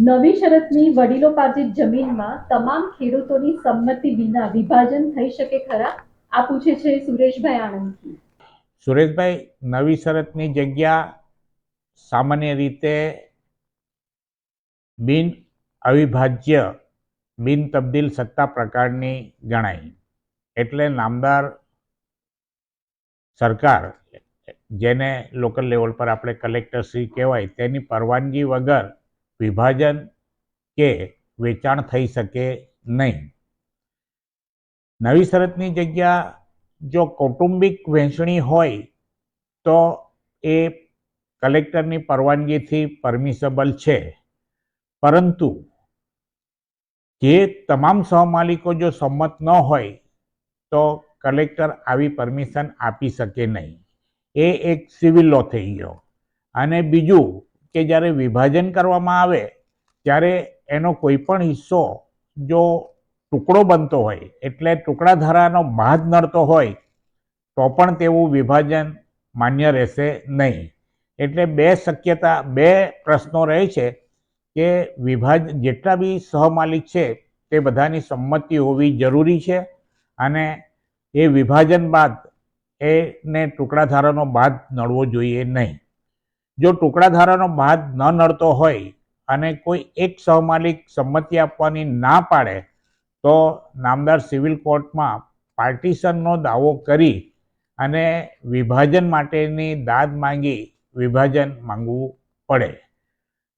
નવી શરતની વડીલોપાર્જિત જમીનમાં તમામ ખેડૂતોની સંમતિ વિના વિભાજન થઈ શકે ખરા? આ પૂછે છે સુરેશભાઈ આણંદથી. સુરેશભાઈ, નવી શરતની જગ્યા સામાન્ય રીતે બિન અવિભાજ્ય, બિન તબદીલ સત્તા પ્રકારની ગણાય. એટલે નામદાર સરકાર, જેને લોકલ લેવલ પર આપણે કલેક્ટરશ્રી કહેવાય, તેની પરવાનગી વગર વિભાજન કે વેચાણ થઈ શકે નહીં. નવી શરતની જગ્યા જો કૌટુંબિક વહેંચણી હોય, તો એ કલેક્ટરની પરવાનગીથી પરમિસેબલ છે. પરંતુ જે તમામ સહમાલિકો જો સંમત ન હોય, તો કલેક્ટર આવી પરમિશન આપી શકે નહીં. એ એક સિવિલ લો થઈ ગયો. અને બીજું કે જ્યારે વિભાજન કરવામાં આવે, ત્યારે એનો કોઈ પણ હિસ્સો જો ટુકડો બનતો હોય, એટલે ટુકડા ધારાનો બાદ નડતો હોય, તો પણ તેવું વિભાજન માન્ય રહેશે નહીં. એટલે બે શક્યતા, બે પ્રશ્નો રહે છે કે વિભાજ જેટલા બી સહમાલિક છે, તે બધાની સંમતિ હોવી જરૂરી છે અને એ વિભાજન બાદ એને ટુકડા ધારાનો બાદ નડવો જોઈએ નહીં. જો ટુકડા ધારાનો બાદ ન નડતો હોય અને કોઈ એક સહમાલિક સંમતિ આપવાની ના પાડે, તો નામદાર સિવિલ કોર્ટમાં પાર્ટીશનનો દાવો કરી અને વિભાજન માટેની દાદ માંગી વિભાજન માંગવું પડે.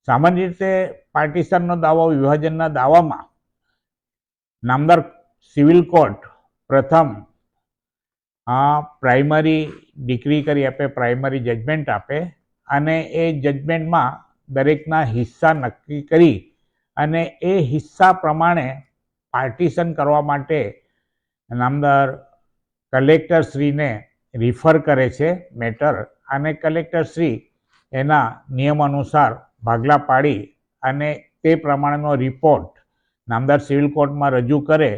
સામાન્ય રીતે પાર્ટીશનનો દાવો વિભાજનના દાવામાં નામદાર સિવિલ કોર્ટ પ્રથમ પ્રાઇમરી ડિગ્રી કરી આપે, પ્રાઇમરી જજમેન્ટ આપે અને એ જજમેન્ટમાં દરેકના હિસ્સા નક્કી કરી અને એ હિસ્સા પ્રમાણે પાર્ટીશન કરવા માટે નામદાર કલેક્ટરશ્રીને રિફર કરે છે મેટર અને કલેક્ટરશ્રી એના નિયમ અનુસાર ભાગલા પાડી અને તે પ્રમાણેનો રિપોર્ટ નામદાર સિવિલ કોર્ટમાં રજૂ કરે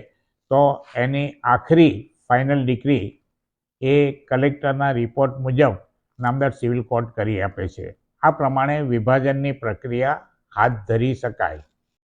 તો એની આખરી ફાઇનલ ડિગ્રી એ કલેક્ટરના રિપોર્ટ મુજબ નામદાર સિવિલ કોર્ટ કરી આપે છે. આ પ્રમાણે વિભાજનની પ્રક્રિયા હાથ ધરી શકાય.